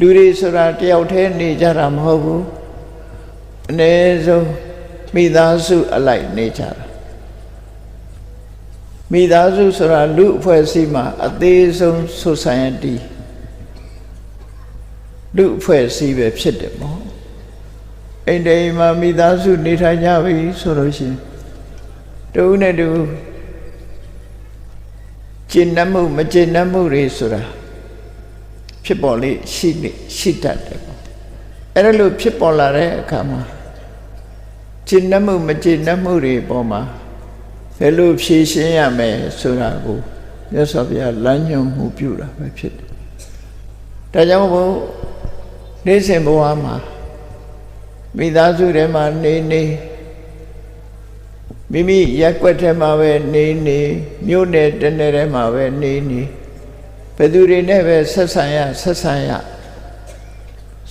လူတွေဆိုတာတယောက်တည်းနေကြတာမဟုတ်ဘူးအ ਨੇ ဆုံးမိသားစုအလိုက်နေကြတာမိသားစုဆိုတာလူအဖွဲ့အစည်းမှာအသေးဆုံး society လူအဖွဲ့အစည်းပဲဖြစ်တယ်ပေါ့အိမ်တိမ်မှာမိသားစုနေထိုင်ကြပြီဆိုလို့ရှိရင်တူနဲ့တူကျင့်နှမှုမကျင့်နှမှုတွေဆိုတာ ဖြစ်ပေါ်လေရှိလေရှိတတ်တယ်ပေါ့အဲ့ဒါလို့ဖြစ်ပေါ်လာတဲ့အခါမှာကျင့်နှမှုမကျင့်နှမှုတွေပေါ်မှာဘယ်လိုဖြေရှင်းရမယ်ဆိုတာကိုမြတ်စွာဘုရားလမ်းညွှန်မှုပြုတာပဲဖြစ်တယ်ဒါကြောင့်ဘုနေ့စဉ်ဘဝမှာမိသားစုထဲမှာနေနေမိမိရက်ွက်ထဲမှာပဲနေနေမြို့နယ်တနယ်ထဲမှာပဲနေနေ ဘယ်သူတွေနဲ့ပဲဆက်ဆံရဆက်ဆံရ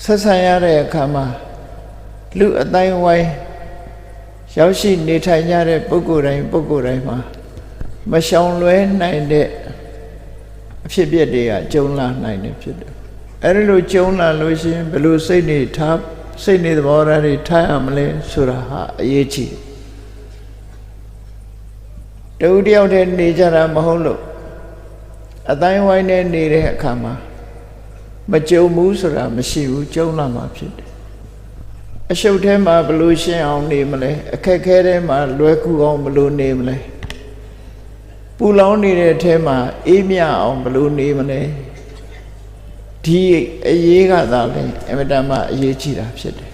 ဆက်ဆံရတဲ့အခါမှာလူအတိုင်းဝိုင်းရောက်ရှိနေထိုင်ကြတဲ့ပုဂ္ဂိုလ်တိုင်းပုဂ္ဂိုလ်တိုင်းမှာမရှောင်လွဲနိုင်တဲ့အဖြစ်အပျက်တွေကကြုံလာနိုင်တယ်ဖြစ်တယ်အဲ့ဒီလိုကြုံလာလို့ရှိရင်ဘယ်လိုစိတ်နေထားစိတ်နေသဘောထားတွေထားရမလဲဆိုတာဟာအရေးကြီးတယ်တူတယောက်တည်းနေကြတာမဟုတ်လို့ အတိုင်းဝိုင်းနဲ့နေတဲ့အခါမှာမကြုံဘူးဆိုတာမရှိဘူးကြုံလာမှာဖြစ်တယ်အရှုပ်ထဲမှာဘလို့ရှင်းအောင်နေမလဲအခက်ခဲထဲမှာလွယ်ကူအောင်ဘလို့နေမလဲပူလောင်နေတဲ့အထဲမှာအေးမြအောင်ဘလို့နေမလဲဒီအရေးကသာလဲအမတမအရေးကြီးတာဖြစ်တယ်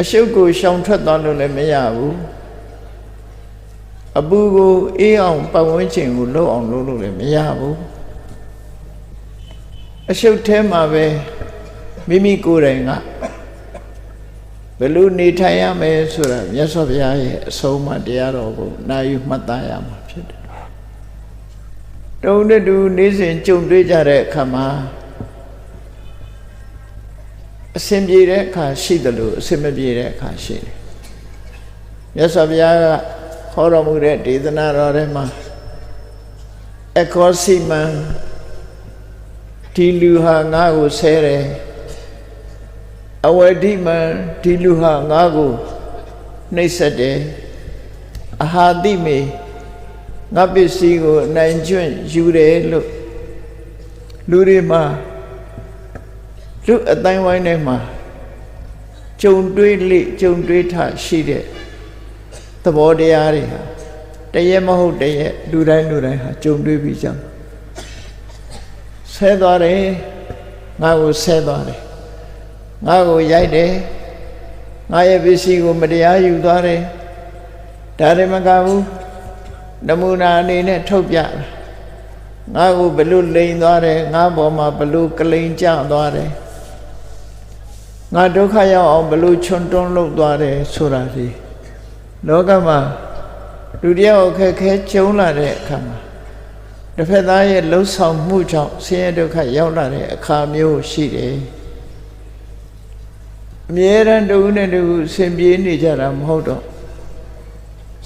အရှုပ်ကိုရှောင်ထွက်သွားလို့လည်းမရဘူး အပူကိုအေးအောင်ပတ်ဝန်းကျင်ကိုလှုပ်အောင်လုပ်လို့လည်းမရဘူးအရှုပ်ထဲမှာပဲမိမိကိုယ်တိုင်ကဘယ်လိုနေထိုင်ရမယ်ဆိုတာမြတ်စွာဘုရားရဲ့အဆုံးအမတရားတော်ကိုနာယူမှတ်သားရမှာဖြစ်တယ်တုံးတတူနေစဉ်ကြုံတွေ့ကြတဲ့အခါမှာအစဉ်ပြေတဲ့အခါရှိတယ်လို့အစဉ်မပြေတဲ့အခါရှိတယ်မြတ်စွာဘုရားက ဟောတော်မူတဲ့ဒေသနာတော်ထဲမှာအခောစီမံဒီလူဟာငါ့ကိုဆဲတယ်အဝတိမံဒီလူဟာငါ့ကိုနှိပ်စက်တယ်အဟာတိမေငါပစ္စည်းကိုအနိုင်ကျွန့်ယူတယ်လို့လူတွေမှာလူအတိုင်းဝိုင်းထဲမှာကြုံတွေးလေကြုံတွေးထရှိတဲ့ သဘောတရားတွေဟာတရက်မဟုတ်တရက်လူတိုင်းလူတိုင်းဟာကြုံတွေးပြီးကြမှာဆဲသွားတယ်ငါ့ကိုဆဲသွားတယ်ငါ့ကိုရိုက်တယ်ငါရဲ့ပစ္စည်းကိုမတရားယူသွားတယ်ဒါတွေမကဘူးနမူနာအနေနဲ့ထုတ်ပြငါ့ကိုဘလို့လိန်သွားတယ်ငါဘောမှာဘလို့ကလိန်ကျသွားတယ်ငါဒုက္ခရောက်အောင်ဘလို့ချွန်တွန်းလုပ်သွားတယ်ဆိုတာဒီ လောကမှာလူတယောက်အခက်ခဲကျုံလာတဲ့အခါမှာတစ်ဖက်သားရဲ့လှုပ်ဆောင်မှုကြောင့်ဆင်းရဲဒုက္ခရောက်လာတဲ့အခါမျိုးရှိတယ်အမြဲတမ်းတူနဲ့တူဆင်ပြေးနေကြတာမဟုတ်တော့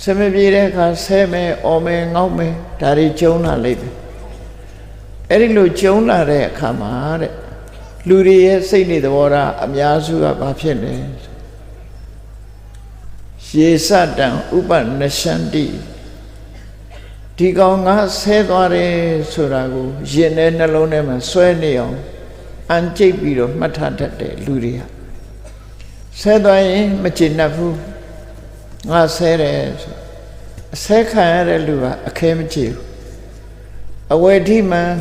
ဆင်မပြေတဲ့အခါဆဲမယ်အော်မယ်ငေါက်မယ်ဒါတွေကျုံလာလိမ့်မယ်အဲ့ဒီလိုကျုံလာတဲ့အခါမှာတဲ့လူတွေရဲ့စိတ်နေသဘောထားအများစုကဘာဖြစ်လဲ ရေစတံဥပနရှန္တိဒီကောင်ငါဆဲသွားတယ်ဆိုတာကိုရင်ထဲနှလုံးထဲမှာဆွဲနေအောင်အန်ကျိတ်ပြီးတော့မှတ်ထားတတ်တယ်လူတွေကဆဲသွားရင်မကျေနပ်ဘူးငါဆဲတယ်ဆိုအဆဲခံရတဲ့လူကအခဲမချေဘူးအဝယ်ထိမှန်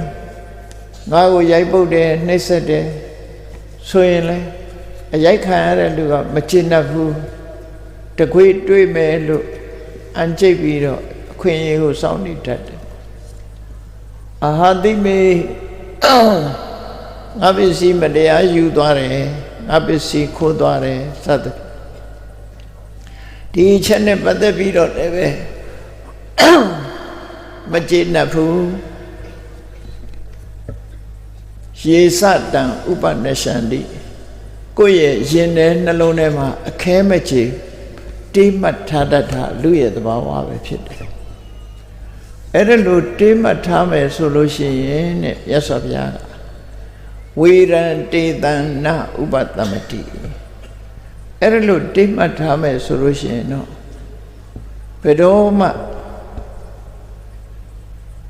ငါ့ကိုရိုက်ပုတ်တယ်နှိပ်စက်တယ်ဆိုရင်လေအရိုက်ခံရတဲ့လူကမကျေနပ်ဘူး တကွေးတွေးမယ်လို့အန်ကျိတ်ပြီးတော့အခွင့်အရေးကိုစောင့်နေတတ်တယ်အာဟာတိမေငါပစ္စည်းမတရားယူသွားတယ်ငါပစ္စည်းခိုးသွားတယ်စသဖြင့်ဒီအချက်နဲ့ပတ်သက်ပြီးတော့လည်းပဲမကျေနပ်ဘူးရေစတံဥပနရှန္တိကိုယ့်ရဲ့ရင်ထဲနှလုံးထဲမှာအခဲမချေ တိမှတ်ထားတတ်တာလူရဲ့သဘာဝပဲဖြစ်တယ်အဲ့ဒါလို့တေးမှတ်ထားမယ်ဆိုလို့ရှိရင်တဲ့ရသော်ဘုရားကဝေရန်တေတံနဥပတမတိအဲ့ဒါလို့တေးမှတ်ထားမယ်ဆိုလို့ရှိရင်တော့ဘယ်တော့မှ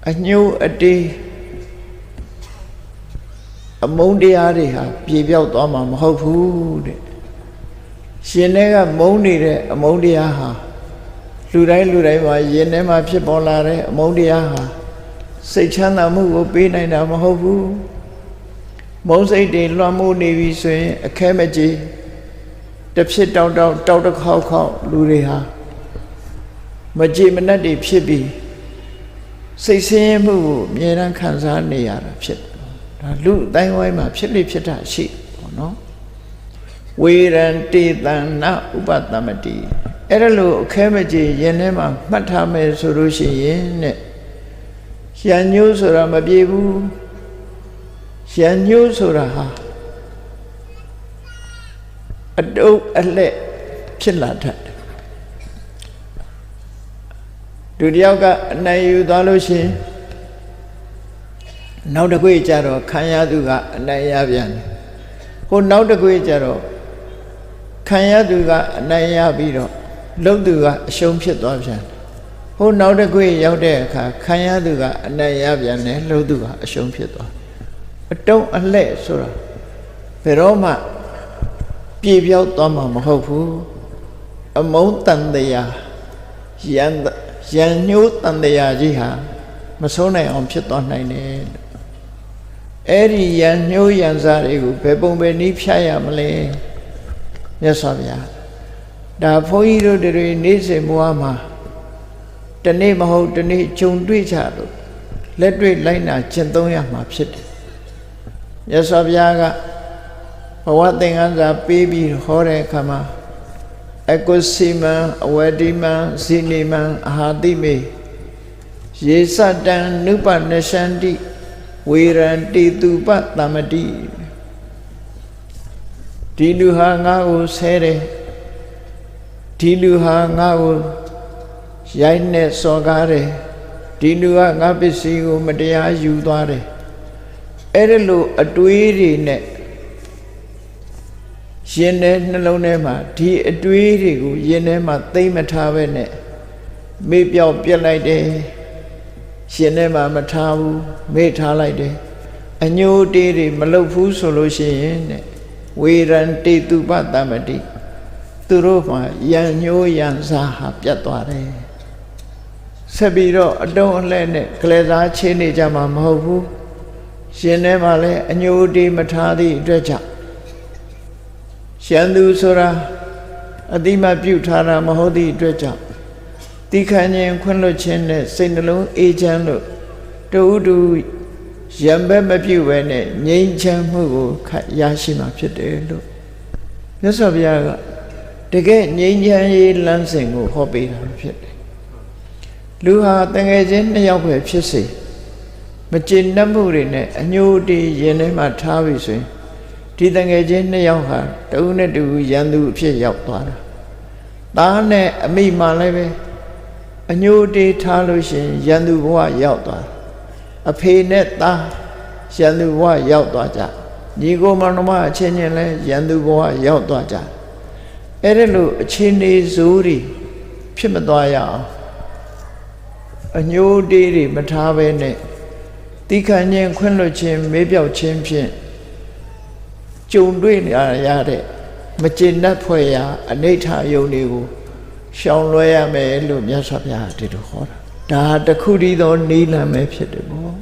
အညိုးအတေးအမုန်းတရားတွေဟာပြေပြောက်သွားမှာမဟုတ်ဘူးတဲ့ ရှင်တွေကမုန်းနေတဲ့အမုန်းတရားဟာလူတိုင်းလူတိုင်းမှာရင်ထဲမှာဖြစ်ပေါ်လာတဲ့အမုန်းတရားဟာစိတ်ချမ်းသာမှုကိုပေးနိုင်တာမဟုတ်ဘူးမုန်းစိတ်တွေလွှမ်းမိုးနေပြီဆိုရင်အခဲမကြီးတစ်ဖြစ်တောက်တောက်တောက်တစ်ခေါက်ခေါက်လူတွေဟာမကြည်မနှက်တွေဖြစ်ပြီးစိတ်ဆင်းရဲမှုကိုအမြဲတမ်းခံစားနေရတာဖြစ်တယ်ဒါလူအတိုင်းဝိုင်းမှာဖြစ်လိဖြစ်တာရှိပေါ့နော် ဝေရန်တေတံနဥပတမတိအဲ့ဒါလို့အခဲမကြေရင်ထဲမှာမှတ်ထားမယ်ဆိုလို့ရှိရင်တဲ့ရန်ညိုးဆိုတာမပြေဘူးရန်ညိုးဆိုတာဟာအတုပ်အလှဲ့ဖြစ်လာတတ်တယ်ဒုတိယကအနိုင်ယူသွားလို့ရှိရင်နောက်တစ်ခွေကြတော့ခံရသူကအနိုင်ရပြန်တယ်ဟိုနောက်တစ်ခွေကြတော့ ခံရသူကအနိုင်ရပြီးတော့လုံသူကအရှုံးဖြစ်သွားပြန်တယ်ဟိုနောက်တစ်ခွေရောက်တဲ့အခါခံရသူကအနိုင်ရပြန်တယ်လုံသူကအရှုံးဖြစ်သွားအတုံးအလှဲ့ဆိုတာဘယ်တော့မှပြေပြောက်သွားမှာမဟုတ်ဘူးအမုန်းတန်တရားရန်ရန်ညှိုးတန်တရားကြီးဟာမဆုံးနိုင်အောင်ဖြစ်သွားနိုင်တယ်အဲ့ဒီရန်ညှိုးရန်စားတွေကိုဘယ်ပုံပဲနည်းဖြတ်ရမလဲ မြတ်စွာဘုရားဒါဘုန်းကြီးတို့တွေနေ့စဉ်ဘဝမှာတနေ့မဟုတ်တနေ့ဂျုံတွေ့ကြလို့လက်တွေ့လိုက်နာကျင့်သုံးရမှာဖြစ်တယ်မြတ်စွာဘုရားကဘဝသင်္ကန်းစာပေးပြီးဟောတဲ့အခါမှာအကုစီမံအဝတိမံဇိနိမံအာဟာတိမေယေစတံနုပနရှန္တိဝေရန်တေတုပတမတိ ဒီလူဟာငါ့ကိုဆဲတယ်ဒီလူဟာငါ့ကိုရိုက်နဲ့စော်ကားတယ်ဒီလူကငါပစ္စည်းကိုမတရားယူသွားတယ်အဲ့ဒါလို့အတွေးတွေနဲ့ရင်ထဲနှလုံးထဲမှာဒီအတွေးတွေကိုရင်ထဲမှာသိမ့်မထားပဲနဲ့မေ့ပြောက်ပြက်လိုက်တယ်ရှင်ထဲမှာမထားဘူးမေ့ထားလိုက်တယ်အညိုတေးတွေမလုတ်ဘူးဆိုလို့ရှိရင်တဲ့ ဝေရန်တေတုပတမတိသူတို့မှာယံညိုးယံစားဟာပြတ်သွားတယ်ဆက်ပြီးတော့အတုံးအလှဲ့နဲ့ကလေးစားချင်းနေကြမှာမဟုတ်ဘူးရှင်ထဲမှာလည်းအညိုတေးမထားသည့်အတွက်ကြောင့်ရှမ်းသူဆိုတာအတိမပြုထားတာမဟုတ်သည့်အတွက်ကြောင့်တိခဏ်ခြင်းခွင့်လွတ်ခြင်းနဲ့စိတ်နှလုံးအေးချမ်းလို့တူတူ ရံဘက်မပြုတ်ပဲနဲ့ငြိမ်းချမ်းမှုကိုရရှိမှာဖြစ်တယ်လို့မြတ်စွာဘုရားကတကယ်ငြိမ်းချမ်းရေးလမ်းစဉ်ကိုဟောပေးတာဖြစ်တယ်လူဟာတငယ်ချင်းနှစ်ယောက်ပဲဖြစ်စေမကျေနပ်မှုတွေနဲ့အညှိုးတေးရင်ထဲမှာထားပြီဆိုရင်ဒီတငယ်ချင်းနှစ်ယောက်ဟာတဦးနဲ့တူရန်သူအဖြစ်ရောက်သွားတာသားနဲ့အမိမှလည်းပဲအညိုတေးထားလို့ရှင်ရန်သူဘဝရောက်သွား အဖေနဲ့သားရန်သူဘဝရောက်သွားကြညီကိုမောင်နှမအချင်းချင်းလဲရန်သူဘဝရောက်သွားကြအဲ့ဒါလို့အချင်းနေဇိုးတွေဖြစ်မသွားရအောင်အညိုတေးတွေမထားဘဲနဲ့တိခဏ်ချင်းခွင့်လွတ်ခြင်းမေးပြောက်ခြင်းဖြင့်ကြုံတွေ့နေရတဲ့မကျေနပ်ဖွယ်ရာအနိဋ္ဌယုံတွေကိုရှောင်လွှဲရမယ်လို့မြတ်စွာဘုရားဒီလိုဟောတာ ဒါတခုတည်းသောနိလန်ပဲဖြစ်တယ်ပေါ့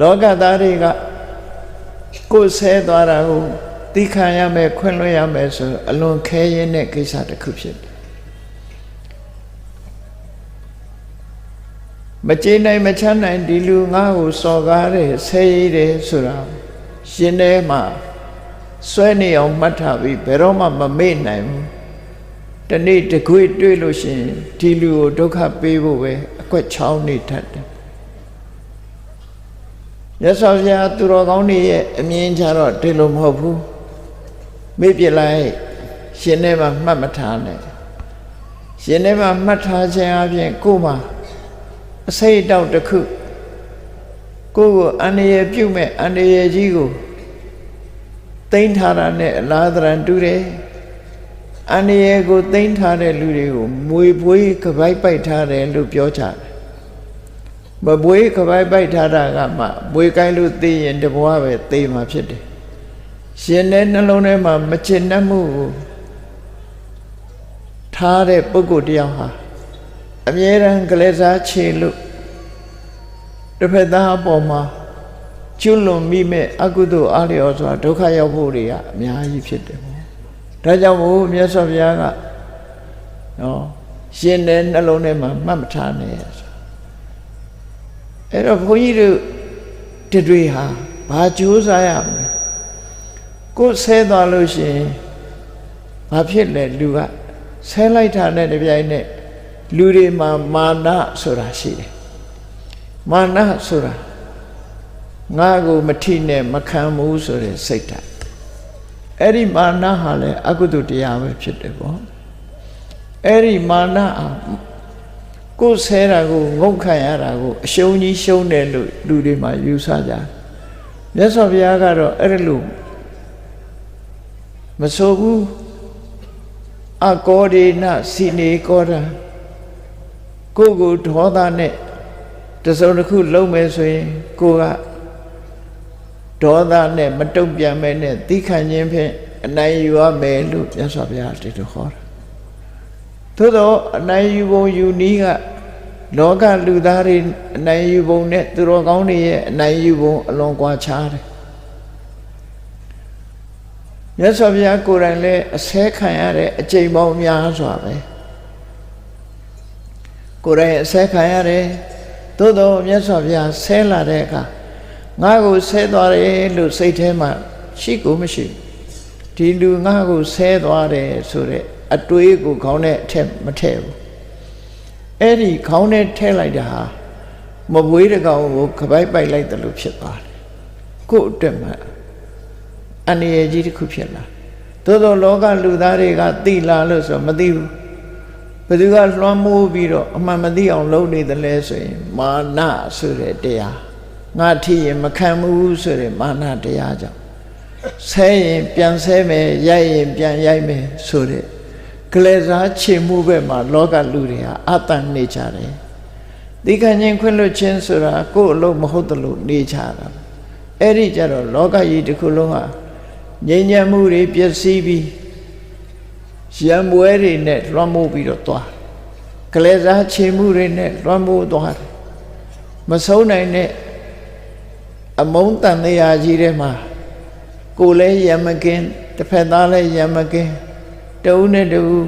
လောကသားတွေကကိုယ်ဆဲသွားတာကိုသိခံရမယ်ခွင့်လွှဲရမယ်ဆိုအလွန်ခဲရင်တဲ့ကိစ္စတစ်ခုဖြစ်တယ်မကြေနိုင်မချမ်းနိုင်ဒီလူငါ့ကိုစော်ကားတယ်ဆဲရည်တယ်ဆိုတာရှင်ထဲမှာဆွဲနေအောင်မှတ်ထားပြီးဘယ်တော့မှမမေ့နိုင်ဘူး တနေ့တကွေတွေ့လို့ရှိရင်ဒီလူကိုဒုက္ခပေးဖို့ပဲအကွက်ချောင်းနေတတ်တယ်ရသော်ဗျာသူတော်ကောင်းတွေရဲ့အမြင်ကြတော့ဒီလိုမဟုတ်ဘူးမေ့ပြလိုက်ရှင်ထဲမှာမှတ်မထားနဲ့ရှင်ထဲမှာမှတ်ထားခြင်းအပြင်ကိုယ်မှာအစိတ်အတောက်တစ်ခုကိုယ့်ကိုအန္တရာယ်ပြုတ်မဲ့အန္တရာယ်ကြီးကိုသိမ့်ထားတာနဲ့အလားတရံတူတယ် အန္တရာယ်ကိုသိမ့်ထားတဲ့လူတွေကိုမွေပွေးကပိုက်ပိုက်ထားတယ်လို့ပြောကြတယ်မပွေးကပိုက်ပိုက်ထားတာကမှမွေကိုင်းလို့သိရင်တဘွားပဲသိမှာဖြစ်တယ်ရှင်တဲ့နှလုံးထဲမှာမချင်နှက်မှုကိုထားတဲ့ပုဂ္ဂိုလ်တယောက်ဟာအမြဲတမ်းကလေးစားချေလို့တစ်ဖက်သားအပေါ်မှာကျွလွန်မိမဲ့အကုသိုလ်အားလျော်စွာဒုက္ခရောက်ဖို့တွေကအများကြီးဖြစ်တယ်ပေါ့ ဒါကြောင့်မို့မြတ်စွာဘုရားကနော်ရှင်တဲ့နှလုံးထဲမှာမှတ်မထားနဲ့ဆိုအဲ့တော့ဘုန်းကြီးတို့တတွေဟာဘာကြိုးစားရမလဲကိုယ်ဆဲသွားလို့ရှိရင်ဘာဖြစ်လဲလူကဆဲလိုက်တာနဲ့တပြိုင်နက်လူတွေမှာမာနဆိုတာရှိတယ်မာနဆိုတာငါကိုမထိနဲ့မခံဘူးဆိုတဲ့စိတ်ဓာတ် အဲ့ဒီမာနဟာလည်းအကုသိုလ်တရားပဲဖြစ်တယ်ပေါ့အဲ့ဒီမာနအားကိုယ်ဆဲတာကိုငုတ်ခံရတာကိုအရှုံးကြီးရှုံးတယ်လို့လူတွေမှာယူဆကြတယ်မြတ်စွာဘုရားကတော့အဲ့ဒါလို့မဆိုဘူးအကောဒေနစီနေကောတာကိုယ်ကိုဒေါသနဲ့တစုံတစ်ခုလုံးမယ်ဆိုရင်ကိုက ဒေါသနဲ့မတုံ့ပြန်မဲနဲ့သီးခံခြင်းဖြင့်အနိုင်ယူရမယ်လို့မြတ်စွာဘုရားတည်တော်ဟောတာသို့တော့အနိုင်ယူပုံယူနည်းကလောကလူသားတွေအနိုင်ယူပုံနဲ့သူတော်ကောင်းတွေရဲ့အနိုင်ယူပုံအလွန်ကွာခြားတယ်မြတ်စွာဘုရားကိုယ်တိုင်လည်းအဆဲခံရတဲ့အကျိန်ပေါင်းများစွာပဲကိုယ်တိုင်အဆဲခံရတယ်သို့တော့မြတ်စွာဘုရားဆဲလာတဲ့အခါ ငါကိုဆဲသွားတယ်လို့စိတ်ထဲမှာရှိကိုမရှိဒီလူငါကိုဆဲသွားတယ်ဆိုတဲ့အတွေးကိုခေါင်းနဲ့အထက်မထည့်ဘူးအဲ့ဒီခေါင်းနဲ့ထည့်လိုက်တာဟာမပွေးတကောင်ကိုခပိုက်ပိုက်လိုက်တယ်လို့ဖြစ်သွားတယ်ကို့အတွက်မှာအနေရကြီးတစ်ခုဖြစ်လာသို့သောလောကလူသားတွေကသိလာလို့ဆိုမသိဘူးဘယ်သူကလွှမ်းမိုးပြီးတော့အမှန်မသိအောင်လုပ်နေတယ်လဲဆိုရင်မာနဆိုတဲ့တရား ငါထိရင်မခံဘူးဆိုတဲ့မာနတရားကြောင့်ဆဲရင်ပြန်ဆဲမယ်ရိုက်ရင်ပြန်ရိုက်မယ်ဆိုတဲ့ကလေးစားချေမှုဘက်မှာလောကလူတွေဟာအတန်နေကြတယ်ဒီကံချင်းခွင့်လွှတ်ခြင်းဆိုတာကိုယ့်အလုပ်မဟုတ်တယ်လို့နေကြတာအဲ့ဒီကြတော့လောကကြီးတစ်ခုလုံးဟာငြိမ်းချမ်းမှုတွေပျက်စီးပြီးရံပွဲတွေနဲ့လွှမ်းမိုးပြီးတော့သွားကလေးစားချေမှုတွေနဲ့လွှမ်းမိုးသွားတယ်မဆုံးနိုင်တဲ့ အမုန်းတန်တရားကြီးထဲမှာကိုယ်လည်းရံမကင်းတစ်ဖက်သားလည်းရံမကင်းတဦးနဲ့တဦး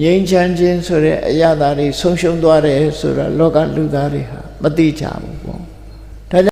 ငြိမ်းချမ်းခြင်းဆိုတဲ့အရာတွေဆုံးရှုံးသွားတယ်ဆိုတာလောကလူသားတွေဟာမသိကြဘူး